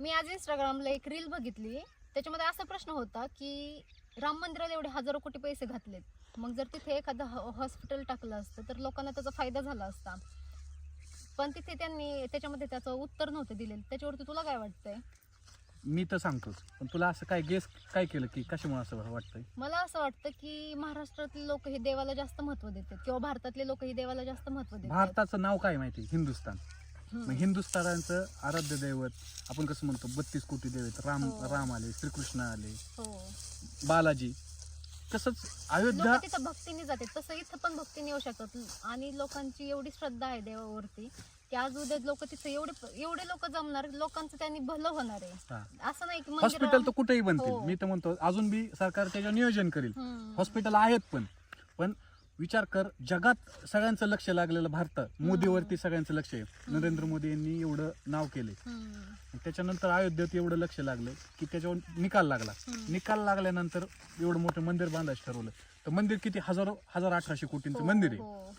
मी आज इंस्टाग्रामला एक रील बघितली. त्याच्यामध्ये असा प्रश्न होता की राम मंदिराला एवढे हजारो कोटी पैसे घातलेत. मग जर तिथे एखादं हॉस्पिटल टाकलं असतं तर लोकांना त्याचा फायदा झाला असता. पण तिथे त्यांनी त्याच्यामध्ये त्याचं उत्तर नव्हतं दिलेलं. त्याच्यावरती तुला काय वाटतंय? मी तर सांगतोच. पण तुला असं काय गेस काय केलं की कशामुळे असं वाटतंय? मला असं वाटतं की महाराष्ट्रातले लोक हे देवाला जास्त महत्त्व देतात. किंवा भारतातले लोक हे देवाला जास्त महत्त्व देतात. भारताचं नाव काय माहिती? हिंदुस्तान. मग हिंदुस्थानाचं आराध्य दैवत आपण कसं म्हणतो बत्तीस कोटी दैवत. राम हो. राम आले श्रीकृष्ण आले. हो. बालाजी तसंच अयोध्या तिथं भक्तीने जाते तसं इथं पण भक्तीने येऊ शकतात. आणि लोकांची एवढी श्रद्धा आहे देवावरती की आज उद्या लोक तिथं एवढे एवढे लोक जमणार लोकांचं त्यांनी भलं होणार आहे. हा. असं नाही की हॉस्पिटल तर कुठेही बनतील. हो. मी तर म्हणतो अजून बी सरकार त्याच्यावर नियोजन करेल. हम्म. हॉस्पिटल आहेत पण. पण विचार कर जगात सगळ्यांचं लक्ष लागलेलं भारतात मोदीवरती सगळ्यांचं लक्ष आहे. नरेंद्र मोदी यांनी एवढं नाव केले. त्याच्यानंतर अयोध्येत एवढं लक्ष लागलं की त्याच्यावर निकाल लागला. निकाल लागल्यानंतर एवढं मोठं मंदिर बांधायचं ठरवलं. तर मंदिर किती? हजारो हजार अठराशे कोटींचं हो, मंदिर आहे. हो.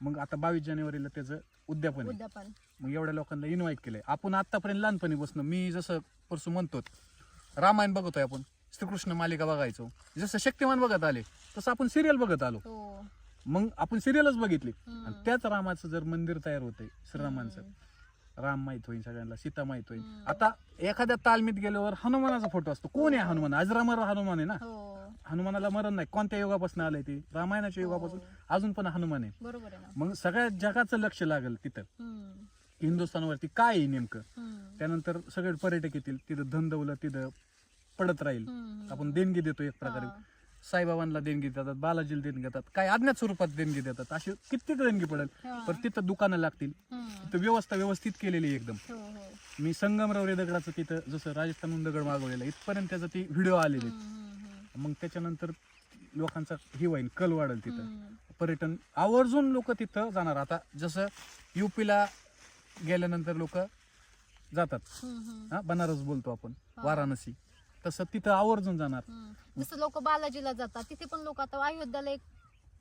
मग आता बावीस जानेवारीला त्याचं उद्यापन आहे. मग एवढ्या लोकांना इन्व्हाइट केलंय. आपण आतापर्यंत लहानपणी बसणं मी जसं परसू म्हणतो रामायण बघतोय आपण. श्रीकृष्ण मालिका बघायचो. जसं शक्तिमान बघत आले तसं आपण सिरियल बघत आलो. हो. मग आपण सिरियलच बघितली. आणि त्याच रामाचं जर मंदिर तयार होतंय श्रीरामांचं. राम माहीत होईल सगळ्यांना सीता माहीत होईल. आता एखाद्या तालमीत गेल्यावर हनुमानाचा फोटो असतो. कोण आहे हनुमान? अजरामर हनुमान आहे ना? हो. हनुमानाला मरण नाही. कोणत्या युगापासून आलंय ते? रामायणाच्या हो. युगापासून अजून पण हनुमान आहे. बरोबर आहे ना. मग सगळ्या जगाचं लक्ष लागेल तिथं. हम्म. हिंदुस्थानवरती काय आहे नेमकं. त्यानंतर सगळे पर्यटक येतील. तिथं धन दौलत तिथं पडत राहील. आपण देणगी देतो एक प्रकारे. साईबाबांना देणगी देतात बालाजीला देणगी देतात काय अज्ञात स्वरूपात देणगी देतात अशी कित्येक देणगी पडेल. पण तिथं दुकानं लागतील. तिथं व्यवस्था व्यवस्थित केलेली एकदम हो हो मी संगमरवरी दगडाचं तिथं जसं राजस्थानहून दगड मागवलेला इथपर्यंत त्याचा ती व्हिडिओ आलेली मग त्याच्यानंतर लोकांचा हे होईल कल वाढेल तिथं. पर्यटन आवर्जून लोक तिथं जाणार आता जसं युपीला गेल्यानंतर लोक जातात. हा बनारस बोलतो आपण. वाराणसी तसं तिथं आवर्जून जाणार हम्म. जसं लोक बालाजीला जातात तिथे पण लोक आता अयोध्याला एक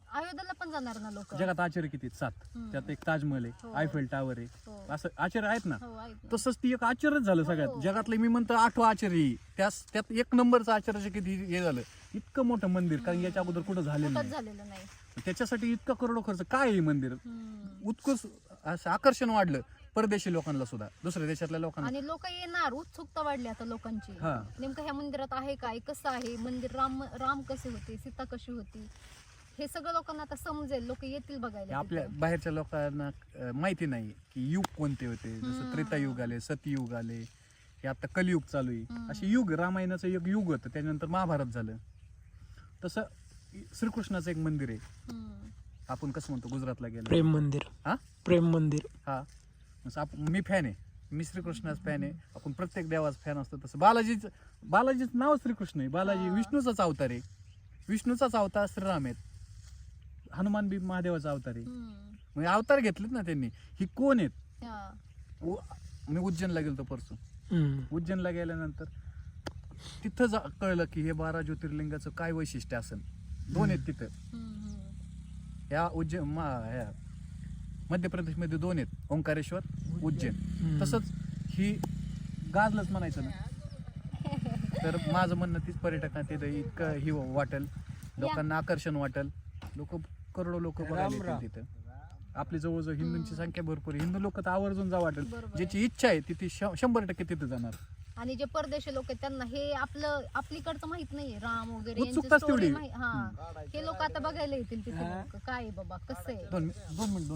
अयोध्याला पण जाणार ना लोक जगात आश्चर्य किती आहेत? सात हम्म. त्यात एक ताजमहल आहे हो. आयफेल टावर आहे हो असं आश्चर्य आहेत ना हो आहेत ना. तसंच ती एक आश्चर्यच झालं सगळ्यात हो. जगातलं मी म्हणतो आठवं आश्चर्य आहे. त्यास त्यात एक नंबरचं आश्चर्य किती हे झालं इतकं मोठं मंदिर कारण याच्या अगोदर कुठं झालेलं कुठंच नाही झालेलं नाही त्याच्यासाठी इतकं करोडो खर्च काय आहे हे मंदिर हम्म. उत्कृष्ट असं आकर्षण वाढलं परदेशी लोकांना सुद्धा दुसऱ्या देशातल्या लोकांना. आणि लोक येणार उत्सुकता वाढली आता लोकांची. हा. नेमकं ह्या मंदिरात आहे काय कसं आहे? मंदिर राम राम कसे होते? सीता कशी होती? हे सगळं लोकांना आता समजेल. लोक येतील हे बघायला आपल्या तिथे. बाहेरच्या लोकांना अं, माहिती नाही की युग कोणते होते. जसं हम्म. त्रेतायुग आले सतयुग आले हे आता कलियुग चालू आहे. हम्म. असे युग रामायणाचं एक युग होतं. त्याच्यानंतर महाभारत झालं. तसं श्रीकृष्णाचं एक मंदिर आहे. हम्म. आपण कसं म्हणतो गुजरातला गेलो. प्रेम मंदिर. हा? प्रेम मंदिर. हा. जसं आप- मी फॅन आहे. मी श्रीकृष्णाच फॅन आहे. आपण प्रत्येक देवाचा फॅन असतो तसं. बालाजीच बालाजीचं नाव श्रीकृष्ण आहे. बालाजी. विष्णूचाच अवतार आहे. विष्णूचाच अवतार श्रीराम आहेत. हनुमान बी महादेवाचा अवतार आहे. मग अवतार घेतलेत ना त्यांनी. ही कोण आहेत. उ- मी उज्जैनला गेलो परसू. हम्म. उज्जैनला गेल्यानंतर तिथं जा कळलं की हे बारा ज्योतिर्लिंगाचं काय वैशिष्ट्य असेल दोन आहेत तिथं. या उज्जैन मा- ह्या मध्य प्रदेशमध्ये दोन आहेत ओंकारेश्वर उज्जैन. तसंच ही गाजलंच म्हणायचं ना. तर माझं म्हणणं तीच पर्यटकांना तिथं इतकं ही वाटेल लोकांना आकर्षण वाटेल. लोक करोडो लोक बघायला येतील तिथं. आपली जवळजवळ हिंदूंची संख्या भरपूर हिंदू लोक तर आवर्जून जा वाटेल. ज्याची इच्छा आहे ती ती श- शंभर टक्के तिथं जाणार. आणि जे परदेशी लोक आहेत त्यांना हे आपलं आपलीकडचं माहीत नाहीये. राम वगैरे हा. हे लोक आता बघायला येतील तिथे लोकं. काय बाबा? कसं आहे? दोन दोन मिनिट दोन